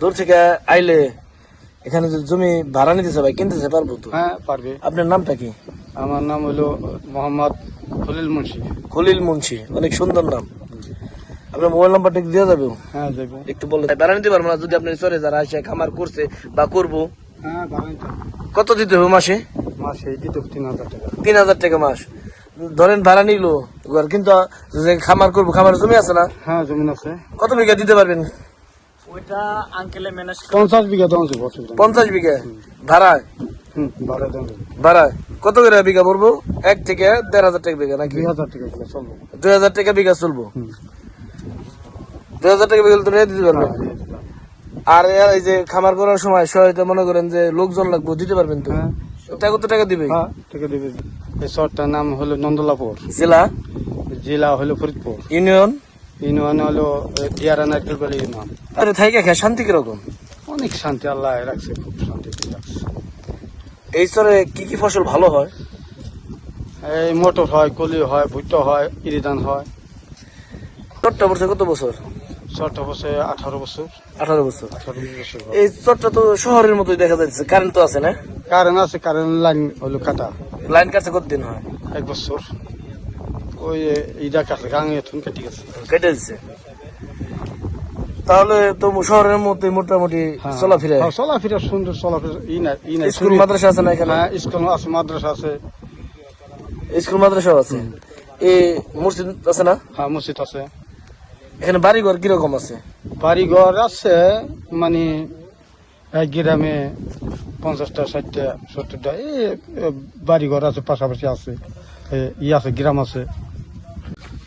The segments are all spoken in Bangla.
দূর থেকে আইলে এখানে যে জমি ভাড়া নিতেছে ভাই কিনতেছে পারব তো? হ্যাঁ পারবে। আপনার নামটা কি? আমার নাম হলো মোহাম্মদ খলিল মুন্সি। খলিল মুন্সি অনেক সুন্দর নাম। আপনার মোবাইল নাম্বারটা দেওয়া যাবে? হ্যাঁ দেবো। একটু বলে ভাড়া নিতে পারব না যদি আপনি চলে যারা আসে খামার করছে বা করব। হ্যাঁ কত দিতে হবে মাসে? মাসে দিতে তিন হাজার টাকা। তিন হাজার টাকা মাস। ধরেন ভাড়া নিল কিন্তু খামার করব খামার জমি আছে না? হ্যাঁ জমিন আছে। কত বিঘা দিতে পারবেন? ওইটা আঙ্কেলে ম্যানেজ পঞ্চাশ বিঘা দেওয়া আছে বছর পঞ্চাশ বিঘা? ভাড়ায়? ভাড়ায় কত করে বিঘা পড়ব? এক থেকে দেড় হাজার টাকা বিঘা নাকি? দুই হাজার টাকা করে চলবো। দুই হাজার টাকা বিঘা চলবো। দুই হাজার টাকা বিঘা তো নিয়ে দিতে পারবেন? হ্যাঁ, আর এই যে খামার করার সময় সহায়তা মনে করেন যে লোকজন লাগবে দিতে পারবেন তো? হ্যাঁ। কত টাকা দিবে? হ্যাঁ টাকা দেবে। এই শহরটার নাম হলো নন্দলাপুর। জেলা? জেলা হলো ফরিদপুর। ইউনিয়ন? ইউনিয়ন হলো দিয়ারা নারকেল বাড়ি ইউনিয়ন আরে থাইকা খেয়ে শান্তি কীরকম? অনেক শান্তি আল্লাহ রাখছে খুব শান্তি রাখছে। এই স্তরে কি কি ফসল ভালো হয়? এই মোটর হয় কলি হয় ভুট্টা হয় ইরিধান হয়। চট্টা কত বছর? বছর আঠারো বছর। আঠারো বছর। আঠারো বছর। এই চট্টা তো শহরের মতোই দেখা যাচ্ছে কারেন্ট তো আছে না? কারেন্ট আছে কারেন্ট লাইন হলো কাটা। লাইন কাছে কতদিন হয়? এক বছর। ওই ইটা কাটছে গাঙে এখন কেটে গেছে। কেটে দিচ্ছে তাহলে তো শহরের মধ্যে মোটামুটি চলাফেরা হ্যাঁ, চলাফেরা সুন্দর চলাফেরা ই না ই না স্কুল মাদ্রাসা আছে না এখানে? হ্যাঁ স্কুল আছে মাদ্রাসা আছে। স্কুল মাদ্রাসাও আছে? এই মসজিদ আছে না? হ্যাঁ মসজিদ আছে। এখানে বাড়িঘর কীরকম আছে? বাড়িঘর আছে মানে এক গ্রামে পঞ্চাশটা ষাটটা সত্তরটা এই বাড়িঘর আছে পাশাপাশি আছে। এ, ই আছে গ্রাম আছে।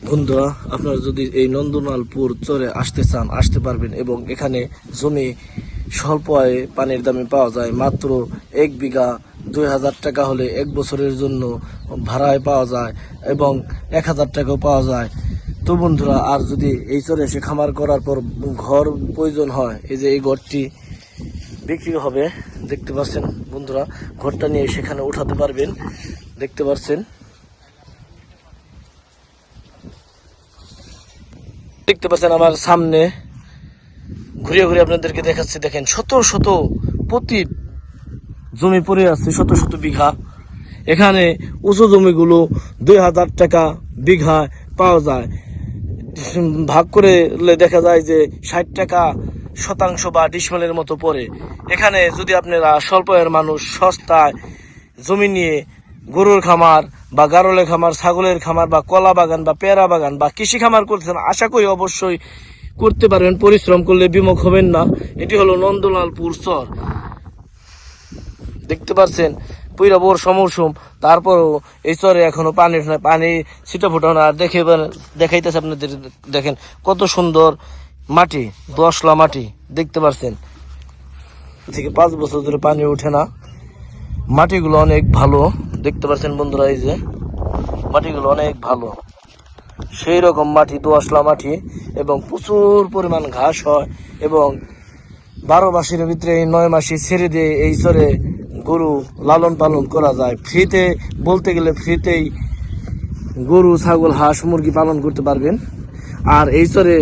বন্ধুরা, আপনারা যদি এই নন্দনালপুর চরে আসতে চান, আসতে পারবেন এবং এখানে জমি স্বল্প আয়ে পানির দামে পাওয়া যায়, মাত্র এক বিঘা দুই হাজার টাকা হলে এক বছরের জন্য ভাড়ায় পাওয়া যায় এবং এক হাজার টাকাও পাওয়া যায়। তো বন্ধুরা, আর যদি এই চরে এসে খামার করার পর ঘর প্রয়োজন হয়, এই যে এই ঘরটি বিক্রি হবে, দেখতে পাচ্ছেন বন্ধুরা, ঘরটা নিয়ে সেখানে উঠাতে পারবেন, দেখতে পাচ্ছেন। দেখতে পাচ্ছেন আমার সামনে। ঘুরিয়ে ঘুরিয়ে আপনাদেরকে দেখাচ্ছি, দেখেন, শত শত প্রতি জমি পড়ে আছে, শত শত বিঘা। এখানে উঁচু জমিগুলো দুই হাজার টাকা বিঘা পাওয়া যায়। ভাগ করে দেখা যায় যে ষাট টাকা শতাংশ বা ডিসমেলের মতো পড়ে। এখানে যদি আপনারা স্বল্প আয়ের মানুষ সস্তায় জমি নিয়ে গরুর খামার বা গারলের খামার, ছাগলের খামার বা কলা বাগান বা পেয়ারা বাগান বা কৃষি খামার করতেছেন, আশা করি অবশ্যই করতে পারবেন, পরিশ্রম করলে বিমুখ হবেন না। এটি হলো নন্দলালপুর চর দেখতে পাচ্ছেন পুরা বোর সমরসুম, তারপরও এই চরে এখনও পানি পানি ছিটা ফোটানো। আর দেখে দেখাইতেছে আপনাদের, দেখেন কত সুন্দর মাটি দশলা মাটি, দেখতে পাচ্ছেন। থেকে পাঁচ বছর ধরে পানি ওঠে না। মাটিগুলো অনেক ভালো। দেখতে পাচ্ছেন বন্ধুরা এই যে, মাটিগুলো অনেক ভালো। সেই রকম মাটি দোয়াশলা মাটি এবং প্রচুর পরিমাণ ঘাস হয় এবং বারো মাসের ভিতরে এই নয় মাসে ছেড়ে দিয়ে এই চরে গরু লালন পালন করা যায়। ফ্রিতে, বলতে গেলে ফ্রিতেই গরু, ছাগল, হাঁস, মুরগি পালন করতে পারবেন। আর এই চরে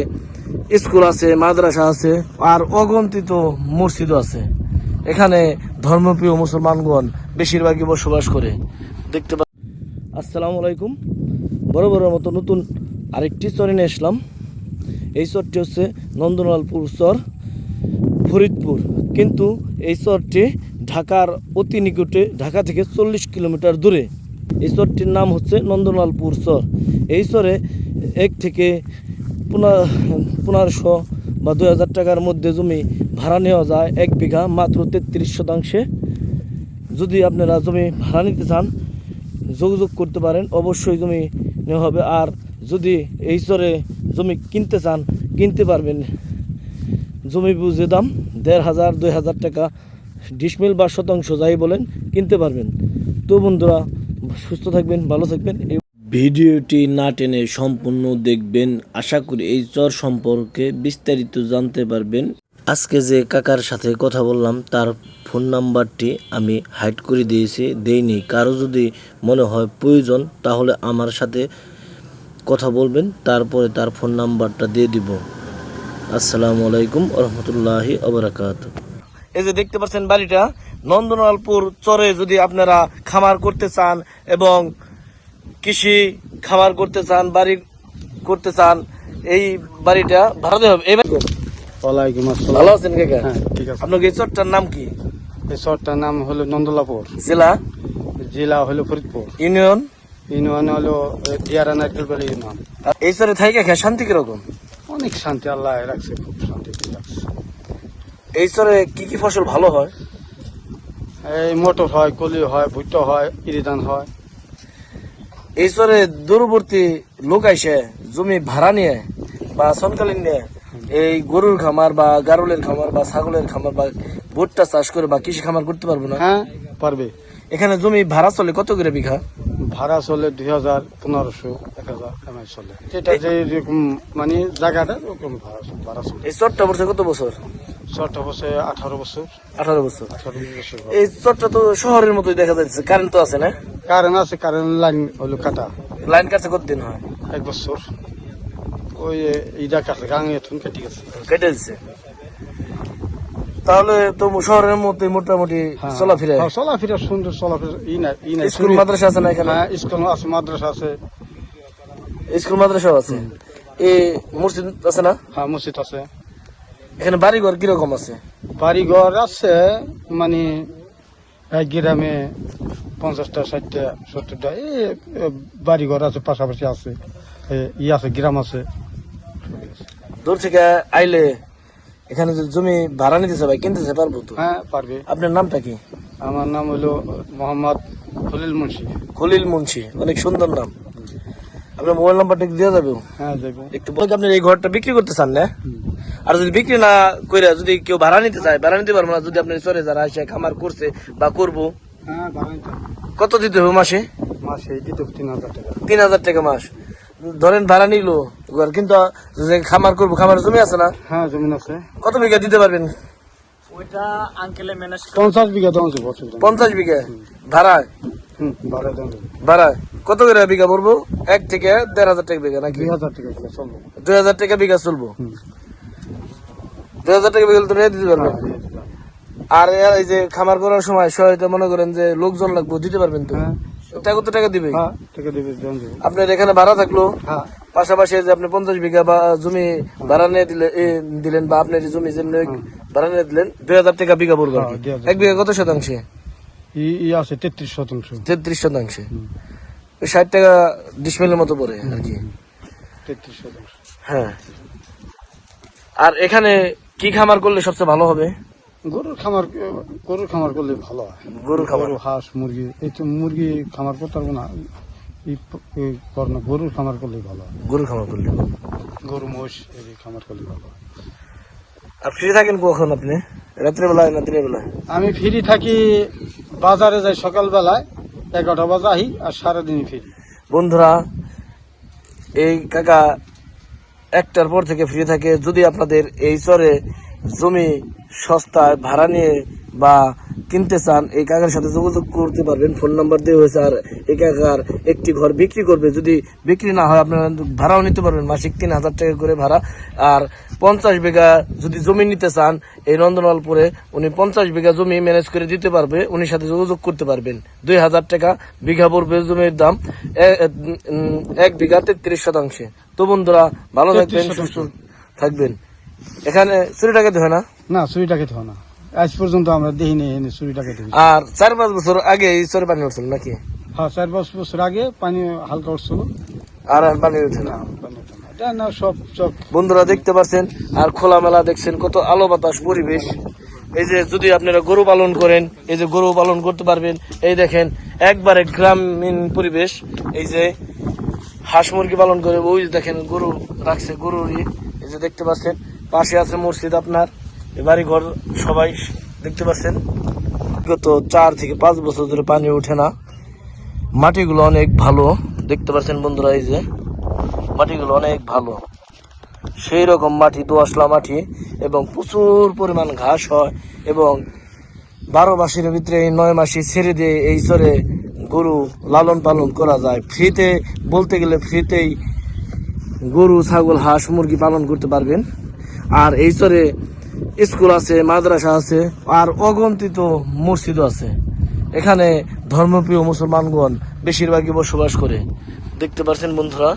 স্কুল আছে, মাদ্রাসা আছে, আর অগন্তিত মসজিদও আছে। এখানে ধর্মপ্রিয় মুসলমানগণ বেশিরভাগই বসবাস করে। দেখতে পা আসসালামু আলাইকুম। বড় বড় মতো নতুন আরেকটি চরে নিয়ে আসলাম। এই চরটি হচ্ছে নন্দলালপুর চর, ফরিদপুর। কিন্তু এই চরটি ঢাকার অতি নিকটে, ঢাকা থেকে চল্লিশ কিলোমিটার দূরে। এই চরটির নাম হচ্ছে নন্দলালপুর চর। এই চরে এক থেকে পনেরো, পনেরোশো বা দুই হাজার টাকার মধ্যে জমি ভাড়া নেওয়া যায় এক বিঘা মাত্র তেত্রিশ শতাংশে। যদি আপনারা জমি ভাড়া নিতে চান, যোগাযোগ করতে পারেন, অবশ্যই জমি নেওয়া হবে। আর যদি এই চরে জমি কিনতে চান, কিনতে পারবেন। জমি বুঝে দাম দেড় হাজার, দুই হাজার টাকা। ডিসমিল বা শতাংশ যাই বলেন, কিনতে পারবেন। তো বন্ধুরা, সুস্থ থাকবেন, ভালো থাকবেন। ভিডিওটি না টেনে সম্পূর্ণ দেখবেন। আশা করি এই চর সম্পর্কে বিস্তারিত জানতে পারবেন। আজকে যে কাকার সাথে কথা বললাম, তার ফোন নাম্বারটি আমি হাইড করে দিয়েছি, দেইনি। কারও যদি মনে হয় প্রয়োজন, তাহলে আমার সাথে কথা বলবেন, তারপরে তার ফোন নাম্বারটা দিয়ে দিব। আসসালামু আলাইকুম রহমতুল্লাহি অবরাকাত এই যে দেখতে পাচ্ছেন বাড়িটা নন্দনালপুর চরে যদি আপনারা খামার করতে চান এবং কৃষি খামার করতে চান, বাড়ি করতে চান, এই বাড়িটা ভাড়াতে হবে। এই বাড়ি- ওয়ালাইকুম আসসালাম। ভালো আছেন কাকা? হ্যাঁ ঠিক আছে। আপনার এই চরটার নাম কি? এই শহরটার নাম হলো নন্দলাপুর। জেলা? জেলা হলো ফরিদপুর। ইউনিয়ন? ইউনিয়ন হলো দিয়ারা নারকেল বাড়ি ইউনিয়ন। এই চরে থাইকা খেয়ে শান্তি কীরকম? অনেক শান্তি আল্লাহ রাখছে খুব শান্তি রাখছে। এই চরে কি কি ফসল ভালো হয়? এই মোটর হয় কলি হয় ভুট্টা হয় ইরিধান হয়। এই চরে দূরবর্তী লোক আইসে জমি ভাড়া নিয়ে বা সনকালীন নিয়ে এই গরুর খামার বা গারলের খামার বা ছাগলের খামার বা ভুট্টা চাষ করে বা কৃষি খামার করতে পারব না? হ্যাঁ পারবে। এখানে জমি ভাড়া চলে কত করে বিঘা? ভাড়া চলে দুই হাজার পনেরোশো এক হাজার চলে। যেটা যে রকম মানে জায়গাটা ওরকম ভাড়া চলে এই চরটা বছর কত বছর? ছটা বছর আঠারো বছর। আঠারো বছর। আঠারো বছর এই চরটা তো শহরের মতোই দেখা যাচ্ছে কারেন্ট তো আছে না? কারেন্ট আছে কারেন্ট লাইন হলো কাটা। লাইন কাছে কতদিন হয়? এক বছর। ওই ইটা কাছে গাঙে এখন কেটে গেছে। কেটে তাহলে তো শহরের মধ্যে মোটামুটি চলাফেরা হ্যাঁ, চলাফেরা সুন্দর চলাফেরা ই না ই না স্কুল মাদ্রাসা আছে না এখানে? হ্যাঁ স্কুল আছে মাদ্রাসা আছে। স্কুল মাদ্রাসাও আছে? এই মসজিদ আছে না? হ্যাঁ মসজিদ আছে। এখানে বাড়িঘর কীরকম আছে? বাড়িঘর আছে মানে এক গ্রামে পঞ্চাশটা ষাটটা সত্তরটা এই এ, বাড়িঘর আছে পাশাপাশি আছে। এ, ই আছে গ্রাম আছে। দূর থেকে আইলে এখানে যে জমি ভাড়া নিতেছে ভাই কিনতেছে পারব তো? হ্যাঁ পারবে। আপনার নামটা কি? আমার নাম হলো মোহাম্মদ খলিল মুন্সি। খলিল মুন্সি অনেক সুন্দর নাম। আপনার মোবাইল নাম্বারটা কি দেওয়া যাবে? হ্যাঁ যাইব একটু বলে আপনার এই ঘরটা বিক্রি করতে চান না? আর যদি বিক্রি না করে যদি কেউ ভাড়া নিতে চায় ভাড়া নিতে পারব না যদি আপনি চরে যারা আসে খামার করছে বা করব। হ্যাঁ কত দিতে হবে মাসে? মাসে দিতে হবে তিন হাজার টাকা। তিন হাজার টাকা মাস। ধরেন ভাড়া নিল এবার কিন্তু যে খামার করব খামার জমি আছে না? হ্যাঁ জমিন আছে। কত বিঘা দিতে পারবেন? ওইটা আঙ্কেলে ম্যানেজ পঞ্চাশ বিঘা দেওয়া যাবে পঞ্চাশ বিঘা? ভাড়া ভাড়া কত করে বিঘা পড়ব? এক থেকে দেড় হাজার টাকা বিঘা নাকি? দুই হাজার টাকা চলবে। দুই হাজার টাকা বিঘা চলবো। দুই হাজার টাকা বিঘা তো নিয়ে দিতে পারবেন। আর এই যে খামার করার সময় সহায়তা মনে করেন যে লোকজন লাগবে দিতে পারবেন তো? হ্যাঁ। টাকা তো টাকা দিবে? হ্যাঁ টাকা দেবে আপনার এখানে ভাড়া থাকল? হ্যাঁ। পাশাপাশি যে আপনি পঞ্চাশ বিঘা বা জমি ভাড়া নিয়ে দিলে দিলেন বা আপনার জমি যেমনি ভাড়া নিয়ে দিলেন দুই হাজার টাকা বিঘা পড়বে আর কি। হ্যাঁ, 2000 এক বিঘা কত শতাংশে? ই আছে তেত্রিশ শতাংশ। তেত্রিশ শতাংশে। ষাট টাকা ডিসমিলের মতো পড়ে আর কি। তেত্রিশ শতাংশ। হ্যাঁ। আর এখানে কি খামার করলে সবচেয়ে ভালো হবে? গরুর খামার গরুর খামার করলে ভালো হয়। গরুর খামার। হাঁস মুরগি এই তো মুরগি খামার করতে পারব না। গরুর খামার করলে ভালো হয়। গরুর খামার করলে গরু মোষ এই খামার করলে ভালো হয়। আর ফ্রি থাকেন কখন আপনি? রাত্রে বেলায় না দিনের বেলায় আমি ফ্রি থাকি বাজারে যাই সকালবেলায় এগারোটা বাজে আহি আর সারাদিনই ফিরি। বন্ধুরা এই কাকা একটার পর থেকে ফ্রি থাকে। যদি আপনাদের এই চরে জমি সস্তায় ভাড়া নিয়ে বা কিনতে চান এই কাকার সাথে যোগাযোগ করতে পারবেন। ফোন নাম্বার দিয়ে হয়েছে আর এই কাকার একটি ঘর বিক্রি করবে। যদি বিক্রি না হয় আপনারা ভাড়াও নিতে পারবেন। মাসিক তিন হাজার টাকা করে ভাড়া। আর পঞ্চাশ বিঘা যদি জমি নিতে চান এই নন্দনলালপুরে উনি পঞ্চাশ বিঘা জমি ম্যানেজ করে দিতে পারবে। উনির সাথে যোগাযোগ করতে পারবেন। দুই হাজার টাকা বিঘা পড়বে জমির দাম। এক বিঘা তেত্রিশ শতাংশে। তো বন্ধুরা ভালো থাকবেন সুস্থ থাকবেন। এখানে চুরি টাকাতে না? না চুরিটা খেতে না। আজ পর্যন্ত আমরা দেখি নেই এনে চুরিটা খেতে আর চার পাঁচ বছর আগে এই চরে পানি উঠছিল নাকি? হ্যাঁ চার পাঁচ বছর আগে পানি হালকা উঠছিল। আর পানি উঠে না? না পানি উঠে না। সব সব। বন্ধুরা দেখতে পাচ্ছেন আর খোলামেলা দেখছেন কত আলো বাতাস পরিবেশ। এই যে যদি আপনারা গরু পালন করেন এই যে গরু পালন করতে পারবেন এই দেখেন একবারে গ্রামীণ পরিবেশ। এই যে হাঁস মুরগি পালন করে ওই যে দেখেন গরু রাখছে গরুরই। এই যে দেখতে পাচ্ছেন পাশে আছে মসজিদ আপনার। বাড়ি ঘর সবাই দেখতে পাচ্ছেন। গত চার থেকে পাঁচ বছর ধরে পানি ওঠে না। মাটিগুলো অনেক ভালো। দেখতে পাচ্ছেন বন্ধুরা এই যে, মাটিগুলো অনেক ভালো। সেই রকম মাটি দোআঁশলা মাটি এবং প্রচুর পরিমাণ ঘাস হয় এবং বারো মাসের ভিতরে এই নয় মাসে ছেড়ে দিয়ে এই চরে গরু লালন পালন করা যায়। ফ্রিতে বলতে গেলে ফ্রিতেই গরু, ছাগল, হাঁস, মুরগি পালন করতে পারবেন। আর এই চরে স্কুল আছে, মাদ্রাসা আছে, আর অগন্তিত মসজিদও আছে। এখানে ধর্মপ্রিয় মুসলমানগণ বেশিরভাগই বসবাস করে। দেখতে পাচ্ছেন বন্ধুরা?